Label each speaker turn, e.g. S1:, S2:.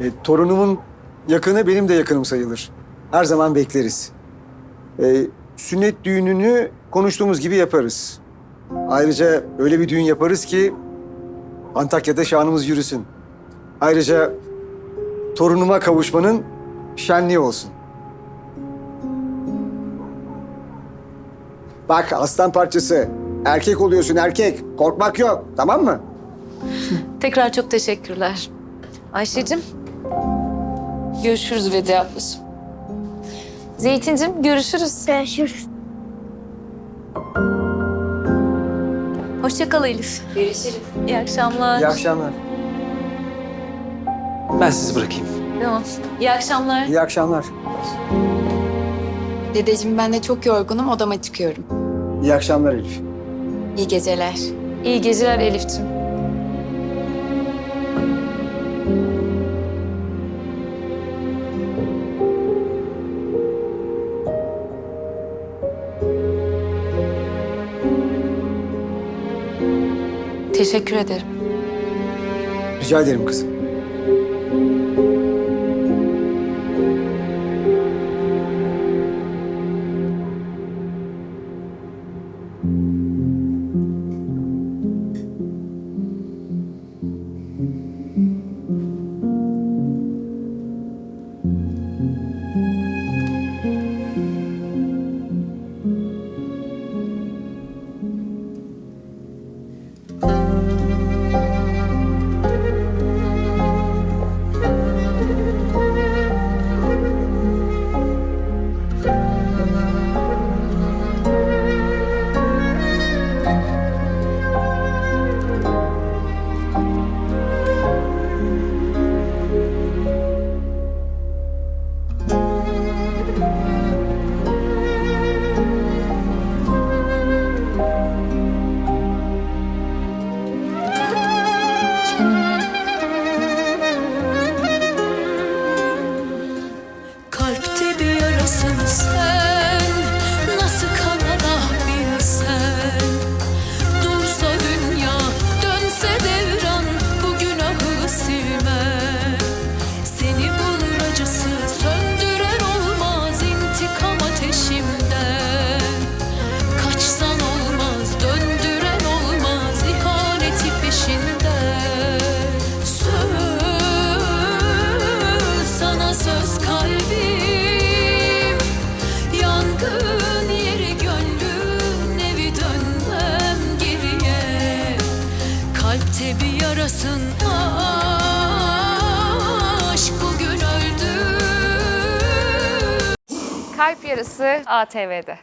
S1: E, torunumun yakını benim de yakınım sayılır. Her zaman bekleriz. E, sünnet düğününü konuştuğumuz gibi yaparız. Ayrıca öyle bir düğün yaparız ki Antakya'da şanımız yürüsün. Ayrıca torunuma kavuşmanın şenliği olsun. Bak aslan parçası. Erkek oluyorsun erkek. Korkmak yok. Tamam mı?
S2: Tekrar çok teşekkürler. Ayşe'cim. Görüşürüz Vedi ablacığım. Zeytincim görüşürüz.
S3: Görüşürüz.
S2: Hoşça kal Elif. Görüşürüz. İyi akşamlar.
S1: İyi akşamlar.
S4: Ben sizi bırakayım.
S2: Tamam. İyi akşamlar.
S1: İyi akşamlar.
S5: Dedeciğim ben de çok yorgunum odama çıkıyorum.
S1: İyi akşamlar Elif.
S5: İyi geceler.
S2: İyi geceler Elif'ciğim. Teşekkür ederim.
S1: Rica ederim kızım.
S6: Yarasın aşk bugün öldü
S7: Kalp Yarısı ATV'de.